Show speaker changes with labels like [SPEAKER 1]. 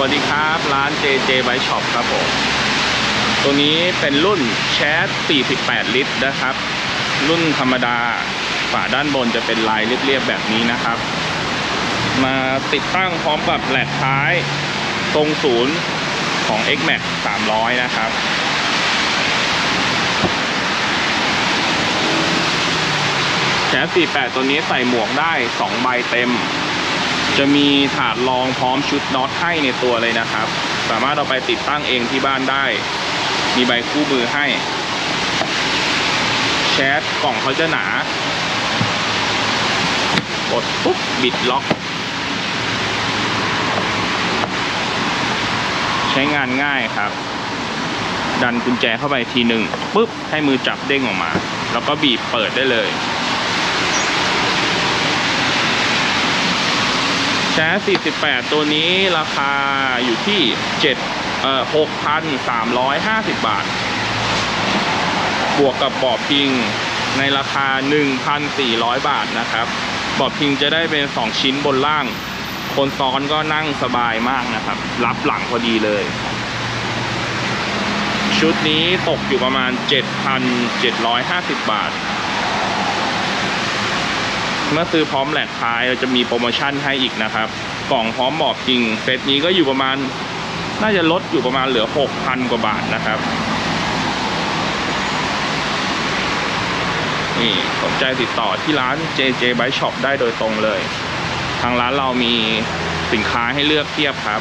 [SPEAKER 1] วัสดีครับ ร้าน JJ Bike Shop ครับผม ตัวนี้เป็นรุ่นแชส48 ลิตรนะครับ รุ่นธรรมดา ฝาด้านบนจะเป็นลายเรียบๆแบบนี้นะครับ มาติดตั้งพร้อมกับแหลกท้าย ตรงศูนย์ของ X-Max 300 นะครับแชส48 ตัวนี้ใส่หมวกได้ 2 ใบเต็ม จะมีถาดรองพร้อมชุดน็อตให้ในตัวเลยนะครับ สามารถเอาไปติดตั้งเองที่บ้านได้ มีใบคู่มือให้ แชสกล่องเขาจะหนา กดปุ๊บบิดล็อก ใช้งานง่ายครับ ดันกุญแจเข้าไปทีหนึ่งปุ๊บให้มือจับเด้งออกมา แล้วก็บีบเปิดได้เลย แชส48 ตัวนี้ราคาอยู่ที่7เอ่อ6,350 บาท บวกกับเบาะพิงในราคา 1,400 บาทนะครับเบาะพิงจะได้เป็น 2 ชิ้นบนล่าง คนซ้อนก็นั่งสบายมากนะครับ รับหลังพอดีเลย ชุดนี้ตกอยู่ประมาณ 7,750 บาท เมื่อซื้อพร้อมแหลกท้ายเราจะมีโปรโมชั่นให้อีกนะครับ กล่องพร้อมบอกจริงเซตนี้ก็อยู่ประมาณ น่าจะลดอยู่ประมาณเหลือ 6,000 กว่าบาทนะครับนี่สนใจติดต่อที่ร้าน JJ Bike Shop ได้โดยตรงเลย ทางร้านเรามีสินค้าให้เลือกเทียบครับ